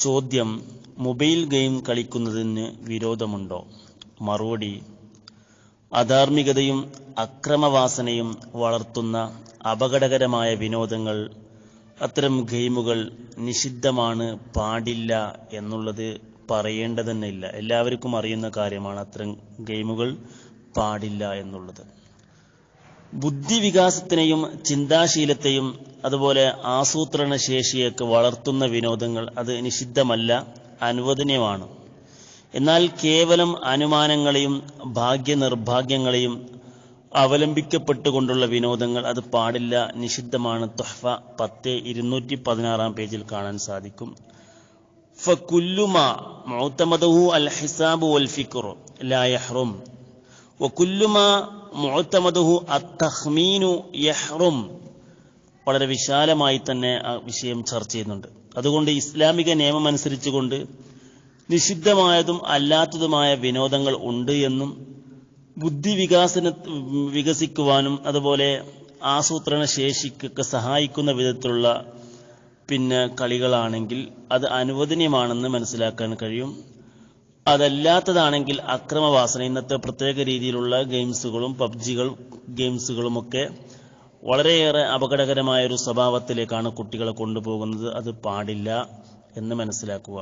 ചോദ്യം mobile game കളിക്കുന്നതിന് വിരോധമുണ്ടോ? മറുപടി അധാർമികതയും അക്രമവാസനയും വളർത്തുന്ന അപകടകരമായ വിനോദങ്ങൾ അത്തരം ഗെയിമുകൾ നിഷിദ്ധമാണ് പാടില്ല എന്നുള്ളത് പറയേണ്ട തന്നെ ഇല്ല എല്ലാവർക്കും അറിയുന്ന കാര്യമാണ് അത്തരം ഗെയിമുകൾ പാടില്ല എന്നുള്ളത്. ബുദ്ധിവികാസത്തിനെയും ചിന്താശീലത്തെയും അതുപോലെ ആസൂത്രണ ശേഷിയൊക്കെ വളർത്തുന്ന വിനോദങ്ങൾ അത് നിഷിദ്ധമല്ല അനുവദനീയമാണ്. എന്നാൽ കേവലം അനുമാനങ്ങളെയും ഭാഗ്യനിർഭാഗ്യങ്ങളെയും അവലംബിക്കപ്പെട്ടുകൊണ്ടുള്ള വിനോദങ്ങൾ അത് പാടില്ല നിഷിദ്ധമാണ്. തൊഹ്ഫ പത്ത് ഇരുന്നൂറ്റി പതിനാറാം പേജിൽ കാണാൻ സാധിക്കും. ഫകുല്ലുമാ വൽ ലാ വളരെ വിശാലമായി തന്നെ ആ വിഷയം ചർച്ച ചെയ്യുന്നുണ്ട്. അതുകൊണ്ട് ഇസ്ലാമിക നിയമം അനുസരിച്ചുകൊണ്ട് നിഷിദ്ധമായതും അല്ലാത്തതുമായ വിനോദങ്ങൾ ഉണ്ട് എന്നും ബുദ്ധി വികാസന വികസിക്കുവാനും അതുപോലെ ആസൂത്രണ ശേഷിക്കൊക്കെ സഹായിക്കുന്ന വിധത്തിലുള്ള പിന്നെ കളികളാണെങ്കിൽ അത് അനുവദനീയമാണെന്ന് മനസ്സിലാക്കാൻ കഴിയും. അതല്ലാത്തതാണെങ്കിൽ അക്രമവാസന ഇന്നത്തെ പ്രത്യേക രീതിയിലുള്ള ഗെയിംസുകളും പബ്ജികൾ ഗെയിംസുകളുമൊക്കെ വളരെയേറെ അപകടകരമായ ഒരു സ്വഭാവത്തിലേക്കാണ് കുട്ടികളെ കൊണ്ടുപോകുന്നത്. അത് പാടില്ല എന്ന് മനസ്സിലാക്കുക.